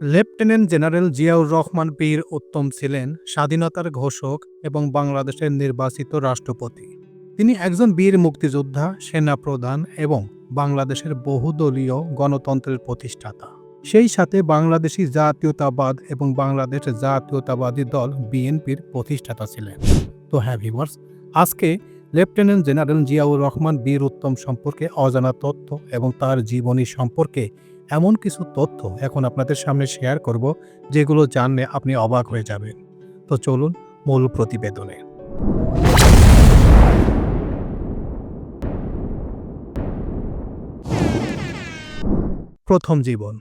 Lieutenant general Ziaur Rahman পীর উত্তম ছিলেন স্বাধীনতার ঘোষক এবং বাংলাদেশের নির্বাচিত রাষ্ট্রপতি। তিনি একজন বীর মুক্তিযোদ্ধা, সেনাপ্রধান এবং বাংলাদেশের বহুদলীয় গণতন্ত্রের প্রতিষ্ঠাতা। সেই সাথে বাংলাদেশি জাতীয়তাবাদ এবং বাংলাদেশ জাতীয়তাবাদী দল বিএনপির প্রতিষ্ঠাতা ছিলেন। তো হ্যাঁ ভিভার্স আজকে লেফটেন্যান্ট জেনারেল জিয়াউর রহমান বীর উত্তম সম্পর্কে অজানা তথ্য এবং তার জীবনী সম্পর্কে এমন কিছু তথ্য এখন আপনাদের সামনে শেয়ার করব, যেগুলো জানলে আপনি অবাক হয়ে যাবেন। তো চলুন মূল প্রতিবেদনে। প্রথম জীবন।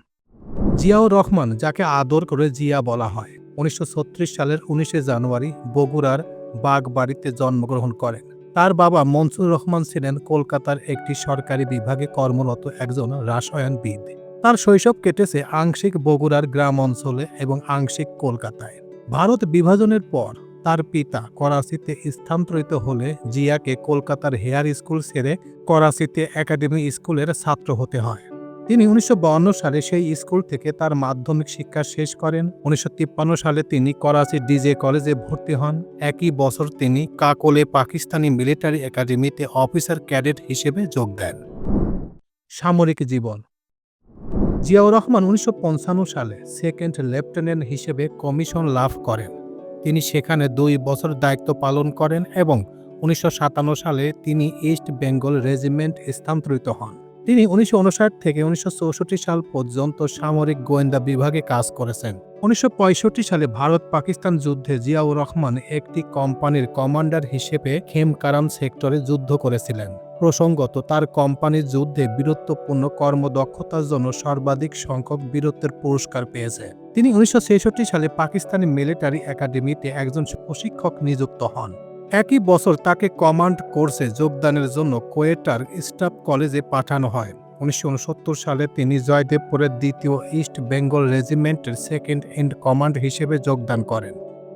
জিয়াউর রহমান, যাকে আদর করে জিয়া বলা হয়, উনিশশো ছত্রিশ সালের উনিশে জানুয়ারি বগুড়ার বাগবাড়িতে জন্মগ্রহণ করেন। তার বাবা মনসুর রহমান ছিলেন কলকাতার একটি সরকারি বিভাগে কর্মরত একজন রসায়নবিদ। তার শৈশব কেটেছে আংশিক বগুড়ার গ্রাম অঞ্চলে এবং আংশিক কলকাতায়। ভারত বিভাজনের পর তার পিতা করাচিতে স্থানান্তরিত হলে জিয়াকে কলকাতার হেয়ার স্কুল ছেড়ে করাচিতে একাডেমি স্কুলের ছাত্র হতে হয়। তিনি উনিশশো সালে সেই স্কুল থেকে তার মাধ্যমিক শিক্ষা শেষ করেন। উনিশশো তিপ্পান্ন সালে তিনি করাচি ডিজে কলেজে ভর্তি হন। একই বছর তিনি কাকলে পাকিস্তানি মিলিটারি একাডেমিতে অফিসার ক্যাডেট হিসেবে যোগ দেন। সামরিক জীবন জিয়াউর রহমান উনিশশো পঞ্চান্ন সালে সেকেন্ড লেফটেন্যান্ট হিসেবে কমিশন লাভ করেন। তিনি সেখানে দুই বছর দায়িত্ব পালন করেন এবং উনিশশো সাতান্ন সালে তিনি ইস্ট বেঙ্গল রেজিমেন্ট স্থানান্তরিত হন। তিনি উনিশশো উনষাট থেকে উনিশশো চৌষট্টি সাল পর্যন্ত সামরিক গোয়েন্দা বিভাগে কাজ করেছেন। উনিশশো পঁয়ষট্টি সালে ভারত পাকিস্তান যুদ্ধে জিয়াউর রহমান একটি কোম্পানির কমান্ডার হিসেবে খেমকারাম সেক্টরে যুদ্ধ করেছিলেন। প্রসঙ্গত, তার কোম্পানির যুদ্ধে বীরত্বপূর্ণ কর্মদক্ষতার জন্য সর্বাধিক সংখ্যক বীরত্বের পুরস্কার পেয়েছে। তিনি উনিশশো ছেষট্টি সালে পাকিস্তানি মিলিটারি একাডেমিতে একজন প্রশিক্ষক নিযুক্ত হন। একই বছর তাকে কমান্ড কোর্সে যোগদানের জন্য কোয়েটার স্টাফ কলেজে পাঠানো হয়। উনিশশো উনসত্তর সালে তিনি জয়দেবপুরের দ্বিতীয় ইস্ট বেঙ্গল রেজিমেন্টের সেকেন্ড ইন কমান্ড হিসেবে যোগদান করেন।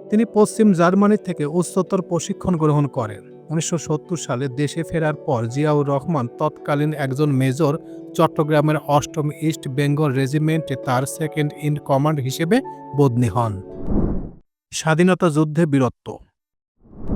তিনি পশ্চিম জার্মানি থেকে উচ্চতর প্রশিক্ষণ গ্রহণ করেন। উনিশশো সত্তর সালে দেশে ফেরার পর জিয়াউর রহমান তৎকালীন একজন মেজর চট্টগ্রামের অষ্টম ইস্ট বেঙ্গল রেজিমেন্টে তার সেকেন্ড ইন কমান্ড হিসেবে বদলি হন। স্বাধীনতা যুদ্ধে বীরত্ব।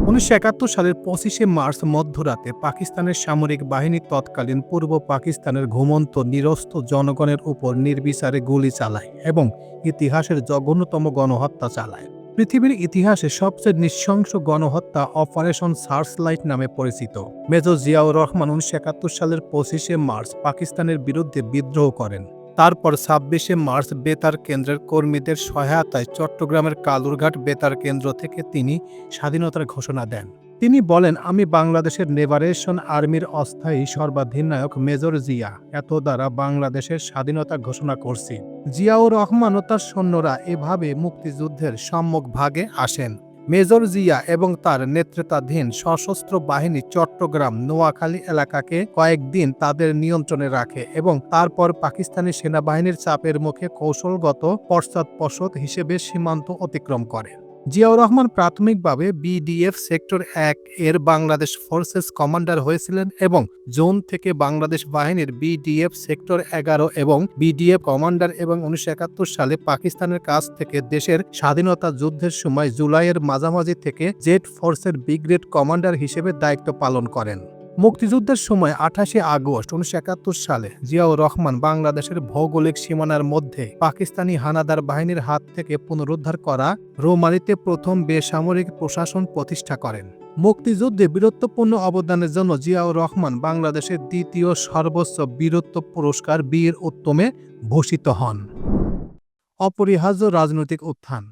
উনিশশো একাত্তর সালের পঁচিশে মার্চ মধ্যরাতে পাকিস্তানের সামরিক বাহিনী তৎকালীন পূর্ব পাকিস্তানের ঘুমন্ত, নিরস্ত জনগণের উপর নির্বিচারে গুলি চালায় এবং ইতিহাসের জঘন্যতম গণহত্যা চালায়। পৃথিবীর ইতিহাসে সবচেয়ে নৃশংস গণহত্যা অপারেশন সার্চলাইট নামে পরিচিত। মেজর জিয়াউর রহমান উনিশশো একাত্তর সালের পঁচিশে মার্চ পাকিস্তানের বিরুদ্ধে বিদ্রোহ করেন। তারপর ছাব্বিশে মার্চ বেতার কেন্দ্রের কর্মীদের সহায়তায় চট্টগ্রামের কালুরঘাট বেতার কেন্দ্র থেকে তিনি স্বাধীনতার ঘোষণা দেন। তিনি বলেন, আমি বাংলাদেশের নেভারেশন আর্মির অস্থায়ী সর্বাধিনায়ক মেজর জিয়া। এত দ্বারা বাংলাদেশের স্বাধীনতা ঘোষণা করছি। জিয়াউর রহমান ও তার সৈন্যরা এভাবে মুক্তিযুদ্ধের সম্মুখ ভাগে আসেন। মেজর জিয়া এবং তার নেতৃত্বাধীন সশস্ত্র বাহিনী চট্টগ্রাম, নোয়াখালী এলাকাকে কয়েকদিন তাদের নিয়ন্ত্রণে রাখে এবং তারপর পাকিস্তানি সেনাবাহিনীর চাপের মুখে কৌশলগত পশ্চাৎপসদ হিসেবে সীমান্ত অতিক্রম করে। জিয়াউর রহমান প্রাথমিকভাবে বিডিএফ সেক্টর এক এর বাংলাদেশ ফোর্সেস কমান্ডার হয়েছিলেন এবং জোন থেকে বাংলাদেশ বাহিনীর বিডিএফ সেক্টর এগারো এবং বিডিএফ কমান্ডার এবং উনিশশো একাত্তর সালে পাকিস্তানের কাছ থেকে দেশের স্বাধীনতা যুদ্ধের সময় জুলাইয়ের মাঝামাঝি থেকে জেট ফোর্সের ব্রিগেড কমান্ডার হিসেবে দায়িত্ব পালন করেন। মুক্তিযুদ্ধের সময় আঠাশে আগস্ট উনিশশো একাত্তর সালে জিয়াউর রহমান বাংলাদেশের ভৌগোলিক সীমানার মধ্যে পাকিস্তানি হানাদার বাহিনীর হাত থেকে পুনরুদ্ধার করা রোমানিতে প্রথম বেসামরিক প্রশাসন প্রতিষ্ঠা করেন। মুক্তিযুদ্ধে বীরত্বপূর্ণ অবদানের জন্য জিয়াউর রহমান বাংলাদেশের দ্বিতীয় সর্বোচ্চ বীরত্ব পুরস্কার বীর উত্তমে ভূষিত হন। অপরিহার্য রাজনৈতিক উত্থান।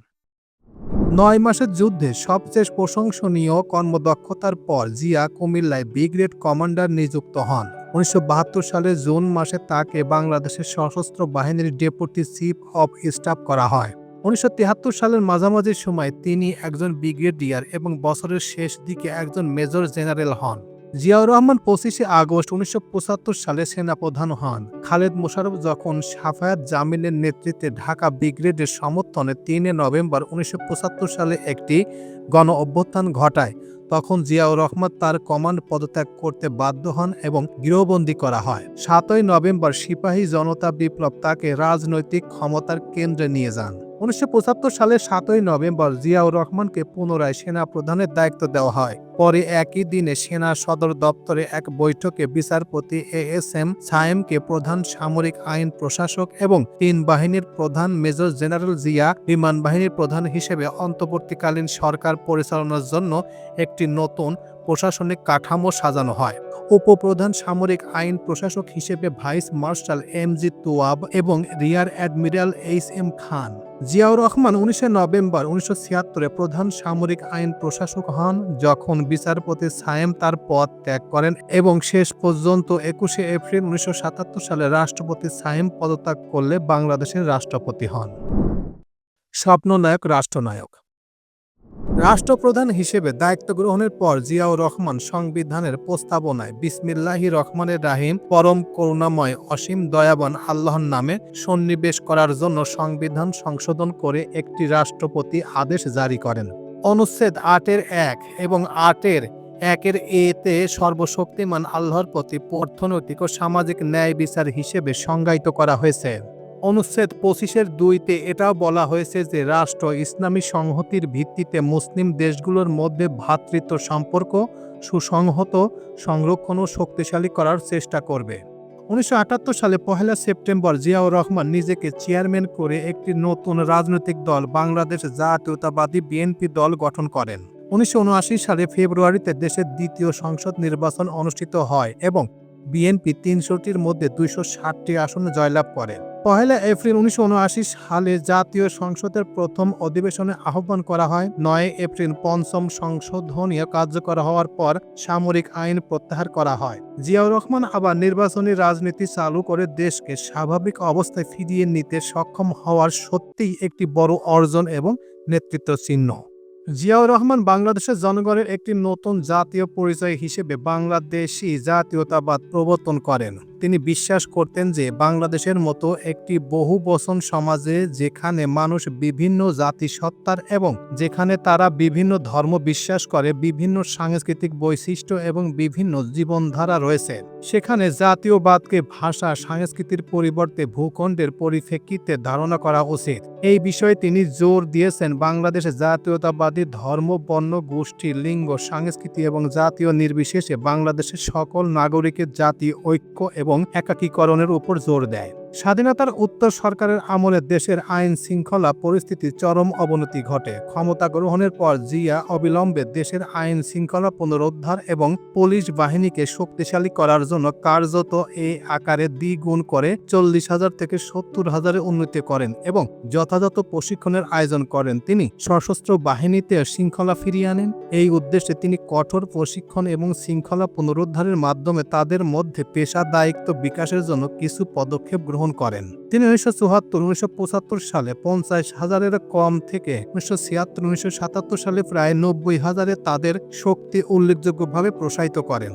নয় মাসের যুদ্ধে সবচেয়ে প্রশংসনীয় কর্মদক্ষতার পর জিয়া কুমিল্লায় ব্রিগেড কমান্ডার নিযুক্ত হন। উনিশশো বাহাত্তর সালের জুন মাসে তাকে বাংলাদেশের সশস্ত্র বাহিনীর ডেপুটি চিফ অব স্টাফ করা হয়। উনিশশো সালের মাঝামাঝি সময় তিনি একজন ব্রিগেডিয়ার এবং বছরের শেষ দিকে একজন মেজর জেনারেল হন। জিয়াউর রহমান পঁচিশে আগস্ট উনিশশো পঁচাত্তর সালে সেনাপ্রধান হন। খালেদ মোশারফ যখন সাফায়াত জামিনের নেতৃত্বে ঢাকা ব্রিগেডের সমর্থনে তিনে নভেম্বর উনিশশো পঁচাত্তর সালে একটি গণ অভ্যুত্থান ঘটায়, তখন জিয়াউর রহমান তার কমান্ড পদত্যাগ করতে বাধ্য হন এবং গৃহবন্দী করা হয়। সাতই নভেম্বর সিপাহী জনতা বিপ্লব তাকে রাজনৈতিক ক্ষমতার কেন্দ্রে নিয়ে যান। উনিশশো সালের সাতই নভেম্বর জিয়াউর রহমানকে পুনরায় সেনা প্রধানের দায়িত্ব দেওয়া হয়। পরে একই দিনে সেনা সদর দপ্তরে এক বৈঠকে বিচারপতি এ এস এম সায়েমকে প্রধান সামরিক আইন প্রশাসক এবং তিন বাহিনীর প্রধান মেজর জেনারেল জিয়া বিমান বাহিনীর প্রধান হিসেবে অন্তর্বর্তীকালীন সরকার পরিচালনার জন্য একটি নতুন প্রশাসনিক কাঠামো সাজানো হয়। উপপ্রধান সামরিক আইন প্রশাসক হিসেবে vice marshal M G Tawab এবং rear admiral H M Khan. Ziaur Rahman উনিশে নভেম্বর উনিশশো ছিয়াত্তরে প্রধান সামরিক আইন প্রশাসক হন, যখন বিচারপতি সায়েম তার পদ ত্যাগ করেন এবং শেষ পর্যন্ত একুশে এপ্রিল উনিশশো সাতাত্তর সালে রাষ্ট্রপতি সায়েম পদত্যাগ করলে বাংলাদেশের রাষ্ট্রপতি হন। স্বপ্ননায়ক, রাষ্ট্রনায়ক। রাষ্ট্রপ্রধান হিসেবে দায়িত্ব গ্রহণের পর জিয়াউর রহমান সংবিধানের প্রস্তাবনায় বিসমিল্লাহি রহমানের রাহিম, পরম করুণাময়, অসীম দয়াবান আল্লাহর নামে সন্নিবেশ করার জন্য সংবিধান সংশোধন করে একটি রাষ্ট্রপতি আদেশ জারি করেন। অনুচ্ছেদ আটের এক এবং আটের একের এতে সর্বশক্তিমান আল্লাহর প্রতি অর্থনৈতিক ও সামাজিক ন্যায় বিচার হিসেবে সংজ্ঞায়িত করা হয়েছে। অনুচ্ছেদ পঁচিশের দুইতে এটাও বলা হয়েছে যে রাষ্ট্র ইসলামী সংহতির ভিত্তিতে মুসলিম দেশগুলোর মধ্যে ভ্রাতৃত্ব সম্পর্ক, সুসংহত, সংরক্ষণ ও শক্তিশালী করার চেষ্টা করবে। উনিশশো আটাত্তর সালে পহেলা সেপ্টেম্বর জিয়াউর রহমান নিজেকে চেয়ারম্যান করে একটি নতুন রাজনৈতিক দল বাংলাদেশ জাতীয়তাবাদী বিএনপি দল গঠন করেন। উনিশশো উনআশি সালে ফেব্রুয়ারিতে দেশের দ্বিতীয় সংসদ নির্বাচন অনুষ্ঠিত হয় এবং বিএনপি তিনশোটির মধ্যে দুইশো ষাটটি আসনে জয়লাভ করে। পহেলা এপ্রিল উনিশশো সালে জাতীয় সংসদের প্রথম অধিবেশনে আহ্বান করা হয়। নয় এপ্রিল পঞ্চম সংশোধনীয় কার্যকর হওয়ার পর সামরিক আইন প্রত্যাহার করা হয়। জিয়াউর রহমান আবার নির্বাচনী রাজনীতি চালু করে দেশকে স্বাভাবিক অবস্থায় ফিরিয়ে নিতে সক্ষম হওয়ার সত্যিই একটি বড় অর্জন এবং নেতৃত্ব চিহ্ন। জিয়াউর রহমান বাংলাদেশের জনগণের একটি নতুন জাতীয় পরিচয় হিসেবে বাংলাদেশি জাতীয়তাবাদ প্রবর্তন করেন। তিনি বিশ্বাস করতেন যে বাংলাদেশের মতো একটি বহু বচন সমাজে যেখানে মানুষ বিভিন্ন জাতিসত্তার এবং যেখানে তারা বিভিন্ন ধর্ম বিশ্বাস করে, বিভিন্ন সাংস্কৃতিক বৈশিষ্ট্য এবং বিভিন্ন জীবনধারা রয়েছে, সেখানে জাতীয়বাদকে ভাষা, সংস্কৃতির পরিবর্তে ভূখণ্ডের পরিপ্রেক্ষিতে ধারণা করা উচিত। এই বিষয়ে তিনি জোর দিয়েছেন বাংলাদেশে জাতীয়তাবাদী ধর্ম, বর্ণ, গোষ্ঠী, লিঙ্গ, সংস্কৃতি এবং জাতীয় নির্বিশেষে বাংলাদেশের সকল নাগরিকের জাতি, ঐক্য এবং একাকীকরণের উপর জোর দেয়। স্বাধীনতার উত্তর সরকারের আমলে দেশের আইন শৃঙ্খলা পরিস্থিতির চরম অবনতি ঘটে। ক্ষমতা গ্রহণের পর জিয়া অবিলম্বে দেশের আইন শৃঙ্খলা পুনরুদ্ধার এবং পুলিশ বাহিনীকে শক্তিশালী করার জন্য কার্যত এই আকারে দ্বিগুণ করে চল্লিশ হাজার থেকে সত্তর হাজারে উন্নতি করেন এবং যথাযথ প্রশিক্ষণের আয়োজন করেন তিনি। সশস্ত্র বাহিনীতে শৃঙ্খলা ফিরিয়ে আনেন। এই উদ্দেশ্যে তিনি কঠোর প্রশিক্ষণ এবং শৃঙ্খলা পুনরুদ্ধারের মাধ্যমে তাদের মধ্যে পেশা দায়িত্ব বিকাশের জন্য কিছু পদক্ষেপ গ্রহণ করেন। তিনি উনিশশো চুয়াত্তর, উনিশশো পঁচাত্তর সালে পঞ্চাশ হাজারের কম থেকে উনিশশো ছিয়াত্তর, উনিশশো সাতাত্তর সালে প্রায় নব্বই হাজারে তাদের শক্তি উল্লেখযোগ্যভাবে প্রসারিত করেন।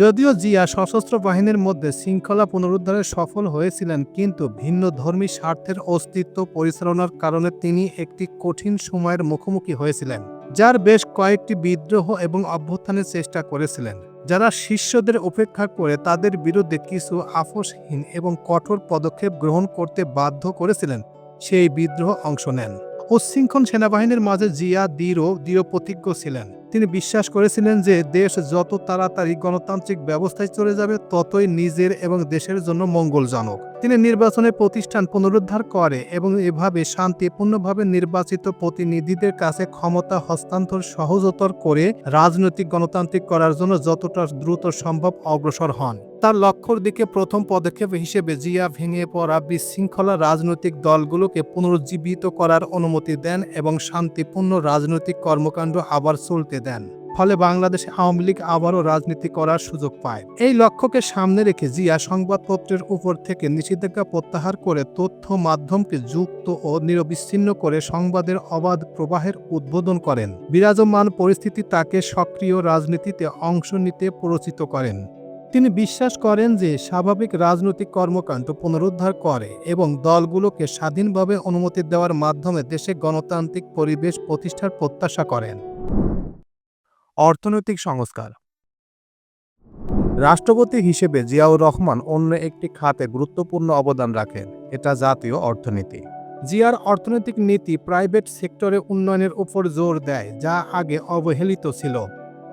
যদিও জিয়া সশস্ত্র বাহিনীর মধ্যে শৃঙ্খলা পুনরুদ্ধারে সফল হয়েছিলেন, কিন্তু ভিন্ন ধর্মী স্বার্থের অস্তিত্ব পরিচালনার কারণে তিনি একটি কঠিন সময়ের মুখোমুখি হয়েছিলেন, যার বেশ কয়েকটি বিদ্রোহ এবং অভ্যুত্থানের চেষ্টা করেছিলেন। যারা শিষ্যদের উপেক্ষা করে তাদের বিরুদ্ধে কিছু আপোষহীন এবং কঠোর পদক্ষেপ গ্রহণ করতে বাধ্য করেছিলেন, সেই বিদ্রোহ অংশ নেন। উচ্ছৃঙ্খল সেনাবাহিনীর মাঝে জিয়া, দৃঢ় দৃঢ় প্রতিজ্ঞ ছিলেন। তিনি বিশ্বাস করেছিলেন যে দেশ যত তাড়াতাড়ি গণতান্ত্রিক ব্যবস্থায় চলে যাবে, ততই নিজের এবং দেশের জন্য মঙ্গলজনক। তিনি নির্বাচনের প্রতিষ্ঠান পুনরুদ্ধার করে এবং এভাবে শান্তিপূর্ণভাবে নির্বাচিত প্রতিনিধিদের কাছে ক্ষমতা হস্তান্তর সহজতর করে রাজনৈতিক গণতান্ত্রিক করার জন্য যতটা দ্রুত সম্ভব অগ্রসর হন। তার লক্ষ্যর দিকে প্রথম পদক্ষেপ হিসেবে জিয়া ভেঙে পড়া বিশৃঙ্খলা রাজনৈতিক দলগুলোকে পুনরুজ্জীবিত করার অনুমতি দেন এবং শান্তিপূর্ণ রাজনৈতিক কর্মকাণ্ড আবার চলতে দেন। ফলে বাংলাদেশে আওয়ামী লীগ আবারও রাজনীতি করার সুযোগ পায়। এই লক্ষ্যকে সামনে রেখে জিয়া সংবাদপত্রের উপর থেকে নিষেধাজ্ঞা প্রত্যাহার করে তথ্য মাধ্যমকে যুক্ত ও নিরবিচ্ছিন্ন করে সংবাদের অবাধ প্রবাহের উদ্বোধন করেন। বিরাজমান পরিস্থিতি তাকে সক্রিয় রাজনীতিতে অংশ নিতে প্ররোচিত করেন। তিনি বিশ্বাস করেন যে স্বাভাবিক রাজনৈতিক কর্মকাণ্ড পুনরুদ্ধার করে এবং দলগুলোকে স্বাধীনভাবে অনুমতি দেওয়ার মাধ্যমে দেশে গণতান্ত্রিক পরিবেশ প্রতিষ্ঠার প্রত্যাশা করেন। অর্থনৈতিক সংস্কার। রাষ্ট্রপতি হিসেবে জিয়াউর রহমান অন্য একটি খাতে গুরুত্বপূর্ণ অবদান রাখেন, এটা জাতীয় অর্থনীতি। জিয়ার অর্থনৈতিক নীতি প্রাইভেট সেক্টরে উন্নয়নের উপর জোর দেয়, যা আগে অবহেলিত ছিল।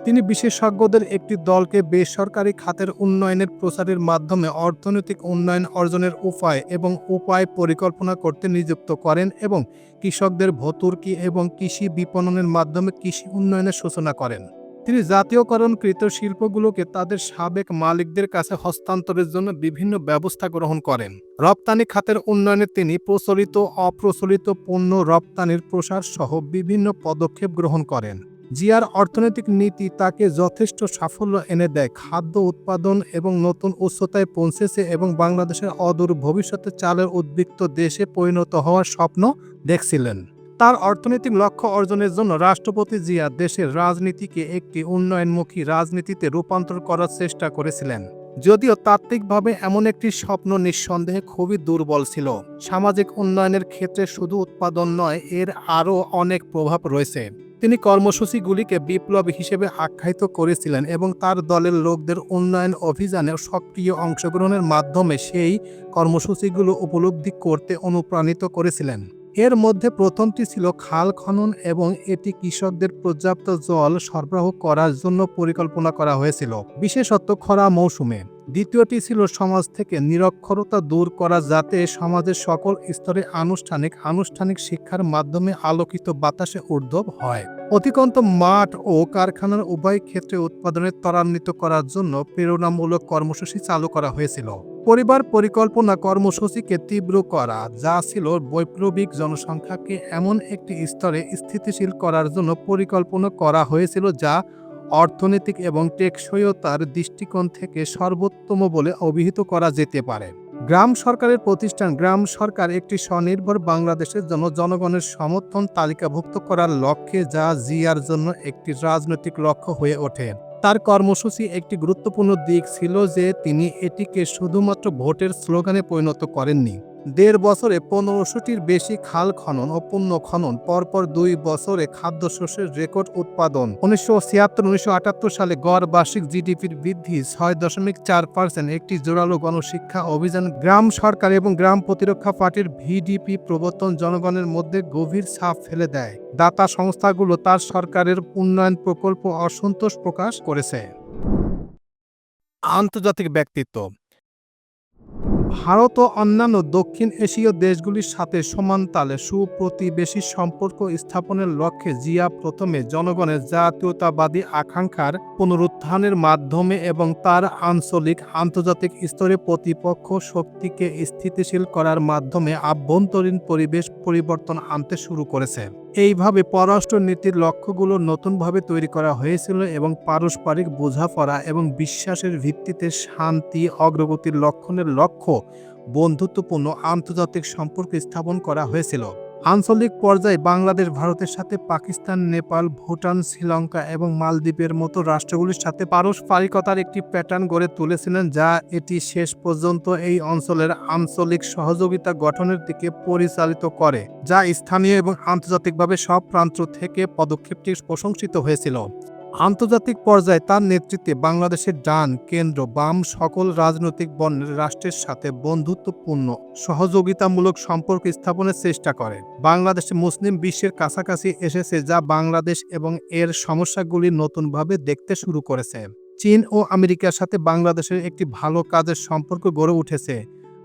তিনি বিশেষজ্ঞদের একটি দলকে বেসরকারি খাতের উন্নয়নের প্রচারের মাধ্যমে অর্থনৈতিক উন্নয়ন অর্জনের উপায় এবং উপায় পরিকল্পনা করতে নিযুক্ত করেন এবং কৃষকদের ভতুর্কি এবং কৃষি বিপণনের মাধ্যমে কৃষি উন্নয়নের সূচনা করেন। তিনি জাতীয়করণকৃত শিল্পগুলোকে তাদের সাবেক মালিকদের কাছে হস্তান্তরের জন্য বিভিন্ন ব্যবস্থা গ্রহণ করেন। রপ্তানি খাতের উন্নয়নে তিনি প্রচলিত, অপ্রচলিত পণ্য রপ্তানির প্রসার সহ বিভিন্ন পদক্ষেপ গ্রহণ করেন। জিয়ার অর্থনৈতিক নীতি তাকে যথেষ্ট সাফল্য এনে দেয়। খাদ্য উৎপাদন এবং নতুন উচ্চতায় পৌঁছেছে এবং বাংলাদেশের অদূর ভবিষ্যতে চালের উদ্বৃত্ত দেশে পরিণত হওয়ার স্বপ্ন দেখছিলেন। তার অর্থনৈতিক লক্ষ্য অর্জনের জন্য রাষ্ট্রপতি জিয়া দেশের রাজনীতিকে একটি উন্নয়নমুখী রাজনীতিতে রূপান্তর করার চেষ্টা করেছিলেন। যদিও তাত্ত্বিকভাবে এমন একটি স্বপ্ন নিঃসন্দেহে খুবই দুর্বল ছিল। সামাজিক উন্নয়নের ক্ষেত্রে শুধু উৎপাদন নয়, এর আরও অনেক প্রভাব রয়েছে। তিনি কর্মসূচিগুলিকে বিপ্লব হিসেবে আখ্যায়িত করেছিলেন এবং তার দলের লোকদের উন্নয়ন অভিযানে সক্রিয় অংশগ্রহণের মাধ্যমে সেই কর্মসূচিগুলো উপলব্ধি করতে অনুপ্রাণিত করেছিলেন। এর মধ্যে প্রথমটি ছিল খাল খনন এবং এটি কৃষকদের পর্যাপ্ত জল সরবরাহ করার জন্য পরিকল্পনা করা হয়েছিল, বিশেষত খরা মৌসুমে। দ্বিতীয়টি ছিল সমাজ থেকে নিরক্ষরতা দূর করা যাতে সমাজের সকল স্তরে আনুষ্ঠানিক আনুষ্ঠানিক শিক্ষার মাধ্যমে আলোকিত বাতাসে ঊর্ধ্ব হয়। অধিকন্ত মাঠ ও কারখানার উভয় ক্ষেত্রে উৎপাদনে ত্বরান্বিত করার জন্য প্রেরণামূলক কর্মসূচি চালু করা হয়েছিল। পরিবার পরিকল্পনা কর্মসূচিকে তীব্র করা, যা ছিল বৈপ্লবিক জনসংখ্যাকে এমন একটি স্তরে স্থিতিশীল করার জন্য পরিকল্পনা করা হয়েছিল, যা অর্থনৈতিক এবং টেকসইতার দৃষ্টিকোণ থেকে সর্বোত্তম বলে অভিহিত করা যেতে পারে। গ্রাম সরকারের প্রতিষ্ঠান গ্রাম সরকার একটি স্বনির্ভর বাংলাদেশের জন্য জনগণের সমর্থন তালিকাভুক্ত করার লক্ষ্যে যা জিয়ার জন্য একটি রাজনৈতিক লক্ষ্য হয়ে ওঠে। তার কর্মসূচি একটি গুরুত্বপূর্ণ দিক ছিল যে তিনি এটিকে শুধুমাত্র ভোটের স্লোগানে পরিণত করেননি। দেড় বছরে পনেরোশোটির বেশি খাল খনন ও পুণ্য খনন, পরপর দুই বছরে খাদ্যশস্যের রেকর্ড উৎপাদন। উনিশশো ছিয়াত্তর, উনিশশো আটাত্তর সালে গড় বার্ষিক জিডিপির বৃদ্ধি ছয় দশমিক চার পার্সেন্ট। একটি জোরালো গণশিক্ষা অভিযান, গ্রাম সরকার এবং গ্রাম প্রতিরক্ষা পার্টির ভিডিপি প্রবর্তন জনগণের মধ্যে গভীর ছাপ ফেলে দেয়। দাতা সংস্থাগুলো তার সরকারের উন্নয়ন প্রকল্প অসন্তোষ প্রকাশ করেছে। আন্তর্জাতিক ব্যক্তিত্ব ভারত ও অন্যান্য দক্ষিণ এশীয় দেশগুলির সাথে সমান তালে সুপ্রতিবেশী সম্পর্ক স্থাপনের লক্ষ্যে জিয়া প্রথমে জনগণের জাতীয়তাবাদী আকাঙ্ক্ষার পুনরুত্থানের মাধ্যমে এবং তার আঞ্চলিক আন্তর্জাতিক স্তরে প্রতিপক্ষ শক্তিকে স্থিতিশীল করার মাধ্যমে আভ্যন্তরীণ পরিবেশ পরিবর্তন আনতে শুরু করেছে। এইভাবে পররাষ্ট্র নীতির লক্ষ্যগুলো নতুনভাবে তৈরি করা হয়েছিল এবং পারস্পরিক বোঝাপড়া এবং বিশ্বাসের ভিত্তিতে শান্তি, অগ্রগতির লক্ষণের লক্ষ্য বন্ধুত্বপূর্ণ আন্তর্জাতিক সম্পর্ক স্থাপন করা হয়েছিল। আঞ্চলিক পর্যায়ে বাংলাদেশ, ভারতের সাথে পাকিস্তান, নেপাল, ভুটান, শ্রীলঙ্কা এবং মালদ্বীপের মতো রাষ্ট্রগুলির সাথে পারস্পরিকতার একটি প্যাটার্ন গড়ে তুলেছিলেন, যা এটি শেষ পর্যন্ত এই অঞ্চলের আঞ্চলিক সহযোগিতা গঠনের দিকে পরিচালিত করে, যা স্থানীয় এবং আন্তর্জাতিকভাবে সব প্রান্ত থেকে পদক্ষেপটি প্রশংসিত হয়েছিল। আন্তর্জাতিক পর্যায়ে তার নেতৃত্বে বাংলাদেশের ডান কেন্দ্র, বাম সকল রাজনৈতিক বর্ণের রাষ্ট্রের সাথে বন্ধুত্বপূর্ণ সহযোগিতামূলক সম্পর্ক স্থাপনের চেষ্টা করে। বাংলাদেশে মুসলিম বিশ্বের কাছাকাছি এসেছে, যা বাংলাদেশ এবং এর সমস্যাগুলি নতুনভাবে দেখতে শুরু করেছে। চীন ও আমেরিকার সাথে বাংলাদেশের একটি ভালো কাজের সম্পর্ক গড়ে উঠেছে।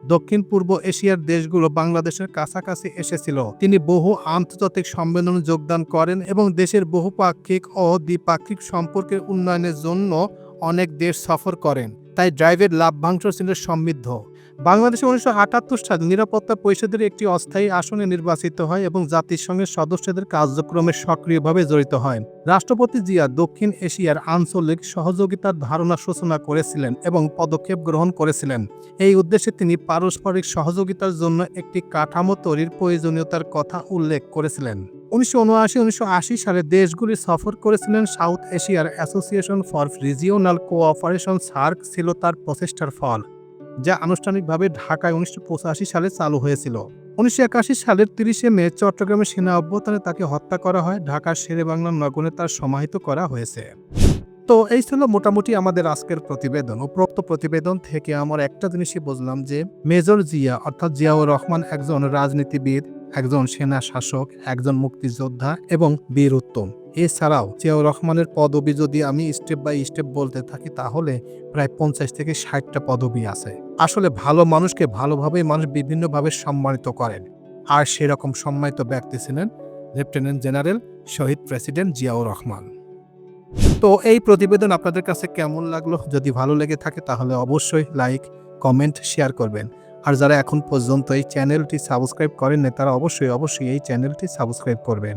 দক্ষিণ পূর্ব এশিয়ার দেশগুলো বাংলাদেশের কাছাকাছি এসেছিল। তিনি বহু আন্তর্জাতিক সম্মেলনে যোগদান করেন এবং দেশের বহুপাক্ষিক ও দ্বিপাক্ষিক সম্পর্কের উন্নয়নের জন্য অনেক দেশ সফর করেন। তাই ড্রাইভের লাভ্যাংশ ছিল সমৃদ্ধ। বাংলাদেশে উনিশশো আটাত্তর সালে নিরাপত্তা পরিষদের একটি অস্থায়ী আসনে নির্বাচিত হয় এবং জাতিসংঘের সদস্যদের কার্যক্রমে সক্রিয়ভাবে জড়িত হয়। রাষ্ট্রপতি জিয়া দক্ষিণ এশিয়ার আঞ্চলিক সহযোগিতার ধারণা সূচনা করেছিলেন এবং পদক্ষেপ গ্রহণ করেছিলেন। এই উদ্দেশ্যে তিনি পারস্পরিক সহযোগিতার জন্য একটি কাঠামো তৈরির প্রয়োজনীয়তার কথা উল্লেখ করেছিলেন। উনিশশো উনআশি, উনিশশো আশি সালে দেশগুলি সফর করেছিলেন সাউথ এশিয়ার association for regional cooperation SAARC ছিল তার প্রচেষ্টার ফল। যা আনুষ্ঠানিকভাবে ঢাকায় উনিশশো পঁচাশি সালে চালু হয়েছিল। উনিশশো একাশি সালের তিরিশে মে চট্টগ্রামের সেনা অভ্যুত্থানে তাকে হত্যা করা হয়, ঢাকার শেরেবাংলা নগরে তার সমাহিত করা হয়েছে। তো এই ছিল মোটামুটি আমাদের আজকের প্রতিবেদন। উপরোক্ত প্রতিবেদন থেকে আমার একটা জিনিসই বুঝলাম যে, মেজর জিয়া অর্থাৎ জিয়াউর রহমান একজন রাজনীতিবিদ, একজন সেনা শাসক, একজন মুক্তিযোদ্ধা এবং বীর উত্তম। এছাড়াও জিয়াউর রহমানের পদবি যদি আমি স্টেপ বাই স্টেপ বলতে থাকি, তাহলে প্রায় পঞ্চাশ থেকে ষাটটা পদবি আছে। আসলে ভালো মানুষকে ভালোভাবেই মানুষ বিভিন্নভাবে সম্মানিত করেন। আর সেরকম সম্মানিত ব্যক্তি ছিলেন লেফটেন্যান্ট জেনারেল শহীদ প্রেসিডেন্ট জিয়াউর রহমান। তো এই প্রতিবেদন আপনাদের কাছে কেমন লাগল? যদি ভালো লেগে থাকে, তাহলে অবশ্যই লাইক কমেন্ট শেয়ার করবেন। আর যারা এখন পর্যন্ত এই চ্যানেলটি সাবস্ক্রাইব করেননি, তারা অবশ্যই অবশ্যই এই চ্যানেলটি সাবস্ক্রাইব করবেন।